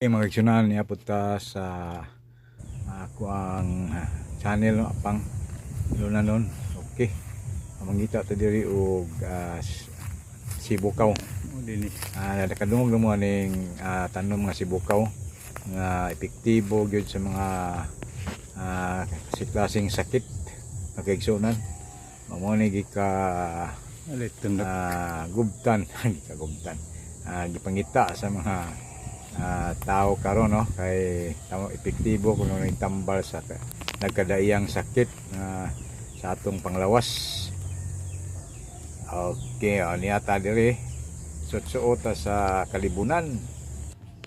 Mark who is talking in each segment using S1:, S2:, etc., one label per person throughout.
S1: Okay, mga kagsyonan niya punta sa ako ang ah, channel no apang luna nun. Okay. Mangita to diri uh, sibukaw
S2: O din eh.
S1: ah nakadungog mo ning ah, tanom nga sibukaw nga epektibo gyud sa mga ah, kasi klaseng sakit nga kaigsunan. Mamo ni gika ah, gubtan. Gika gubtan. Ah, gipangita sa mga ah, tao karon no? Kay tamo epektibo kung ano yung tambal sa ka- nagkadaiyang sakit na sa atong panglawas. Okay o niyata diri. Sutsuota sa kalibunan.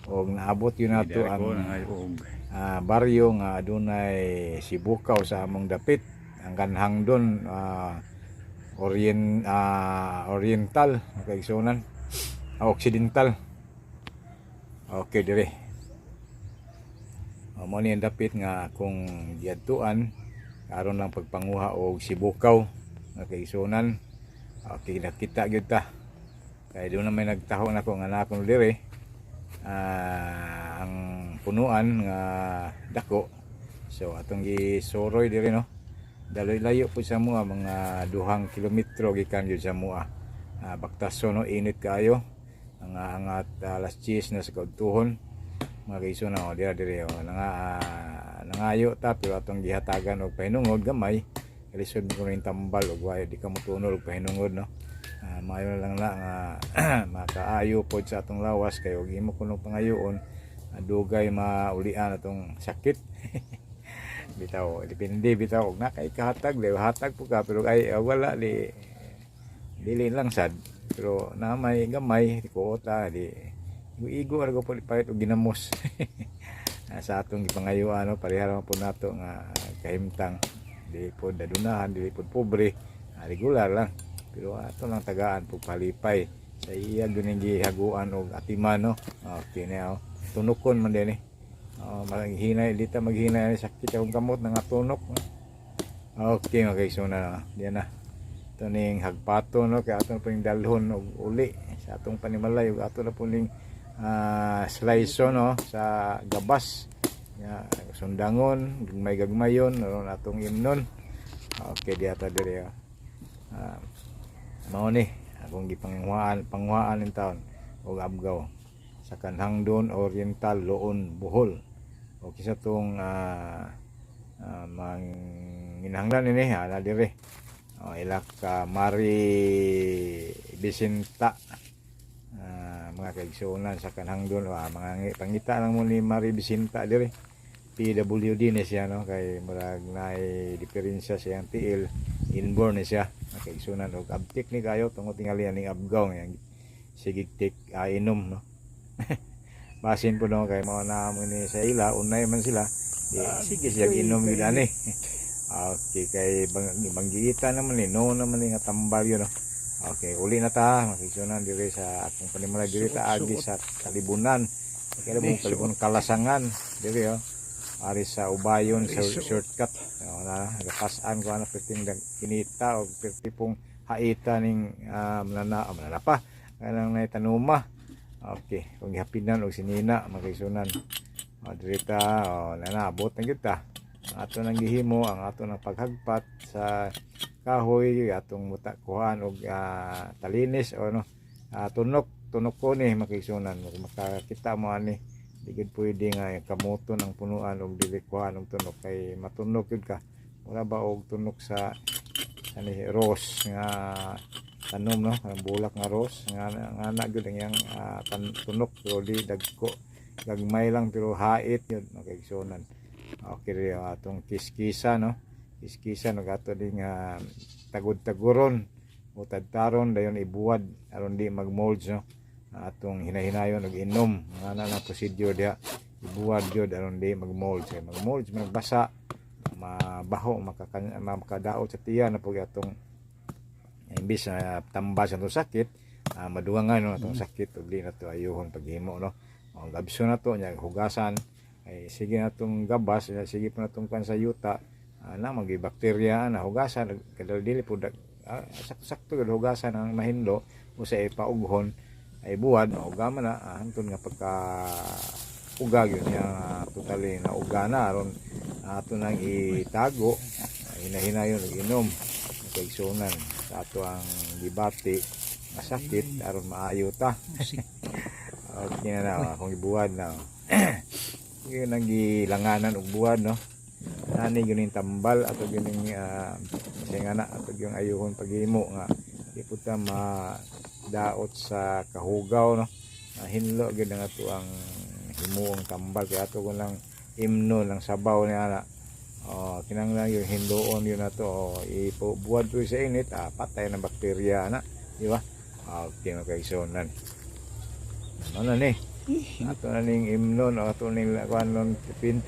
S1: Og naabot yun nato ang ah, baryo nga adunay sibukaw sa among dapit. Ang kanhang doon ah, orient ah, oriental kaigsunan ah, occidental okay dire o mo ni dapit nga kung diadtuan karon lang pagpanguha og sibukaw nga kaigsunan okay nakita gyud ta. Kay doon na may nagtaho na ko nga nakon dire ah, ang punuan nga dako. So atong gisuroy diri no? Daloy layo po sa mua mga duhang kilometro gikan gyud sa mua. Ah, baktaso no? Init kaayo ang angat alas 10 na sa kautuhon. Mga kaiso na o dira diri o nga ah, nangayo ta atong gihatagan og pahinungod gamay. Kalisod mo rin tambal og wayo di ka motunol og pahinungod no? Ah, maayo na lang na makaayo pod sa atong lawas kay og imo kuno pangayoon. Ah, dugay maulian atong sakit. Bitaw depende bitaw. Og nakay kahatag di hatag po ka pero ay ah, wala di dili lang sad pero na may gamay di kuota di. Igo argo pahit og ginamos. Ah, sa atong gipangayuan no parehara po nato nga kahimtang. Di po dadunahan dili po pobre. Ah, regular lang. Pero ato lang tagaan po palipay sa iya duning gihaguan og atiman no? Okay na oh. tunukon man din eh. Oh, maghinay dita maghinay sakit akong kamot nga tunok okay okay so na diyan na ito ning hagpato no? Kay ato na po yung dalhon og uli sa atong panimalay. Ug ato na po ning ah, slice no? Sa gabas. Ya sundangon gagmay gagmayon aron atong imnon okay di ata diri. Ah, mao ni akong gipanghuaan panghuaan in taon. Og abgaw. Sa kanhang doon oriental loon buhol. O kisa tong uh, uh, mang ginahanglan ini ana dire o ilak ka Mari Bisinta. Ah, mga kaigsunan sa kanhang doon ah, mga ngi- pangita lang mo ni Mari Bisinta dire PWD ni siya no? Kay murag naay diferensya siyang tiil inborn ni siya. Nakaigsunan og abtik ni kayo tungod tingali ning abgaw nga sigig tik ah, inom no? Basin po no? Kay mao na mo ni sa ila unay man sila. Di, sige siya inom yun ani okay kay bang banggiita naman ni no naman ni nga tambal yun no? Okay uli na ta makigsunan diri sa akong panimula diri ta agi sa kalibunan. Kaya mo kalibunan kalasangan diri oh. Ari sa ubayon sa shortcut. O na nagapasan ko ana perting dag kinita o perti pong haita ning uh, manana oh, manana pa. Kanang nay tanuma okay kung gihapinan og sinina magkaisunan o dirita o nanabot na gyud ta ato nang gihimo ang ato nang paghagpat sa kahoy atong muta kuhan og ah, talinis o no ah, tunok tunok ko ni makisunan. Makakita mo ani di gid pwede nga kamoto ng punuan og dili kuhan og tunok. Kay matunok yun ka. Wala ba og tunok sa ani rose nga tanom no? Ang bulak nga rose. Nga nga na gyud ang yang ah, tan, tunok. Pero di dagko. Gagmay lang pero hait yun makigsunan okay rin ang atong kiskisa no? Kiskisa no gato din nga tagod-taguron o tadtaron dayon ibuwad aron di mag-molds no? Atong hinahinayon og inom. Nga na procedure dia ibuwad gyud aron di mag-molds. Kay mag-molds magbasa mabaho makakan makadaot sa tiyan na pug atong imbis na tambas ang sakit uh, maduwangan no? Atong sakit ug di na to ayuhon paghimo no? Ang gabso na to nya hugasan ay sige na tong gabas sige pa na tong kan sa yuta. Ah, na magi bakterya na hugasan. Kadal dili po ah, sakto gud hugasan ang mahindo. O sa ipaughon ay buwad o gama na. Ah, hangtod nga pagka uga yun niya ah, totally na uga na. Aron ato nang itago. Ah, hina-hina yun inom kaigsunan sa ato ang gibati. Masakit aron maayo ta. Okay na na akong ibuwad na yun ang gilanganan og buwad no? Nani yun yung tambal ato yun yung uh, na ato yung ayuhon paghimo nga di po ta madaot sa kahugaw no? Uh, hinlo gyud nga to ang himuong tambal. Kaya ato ko lang imno ng sabaw ni ana. Oh kinanglan yung hindoon yun na to oh, ipubuwad to sa init ah, patay ng bakterya na di ba? Ah, okay na kaigsunan. Ano na ni ato na ning imnon ato ning kuan nun 20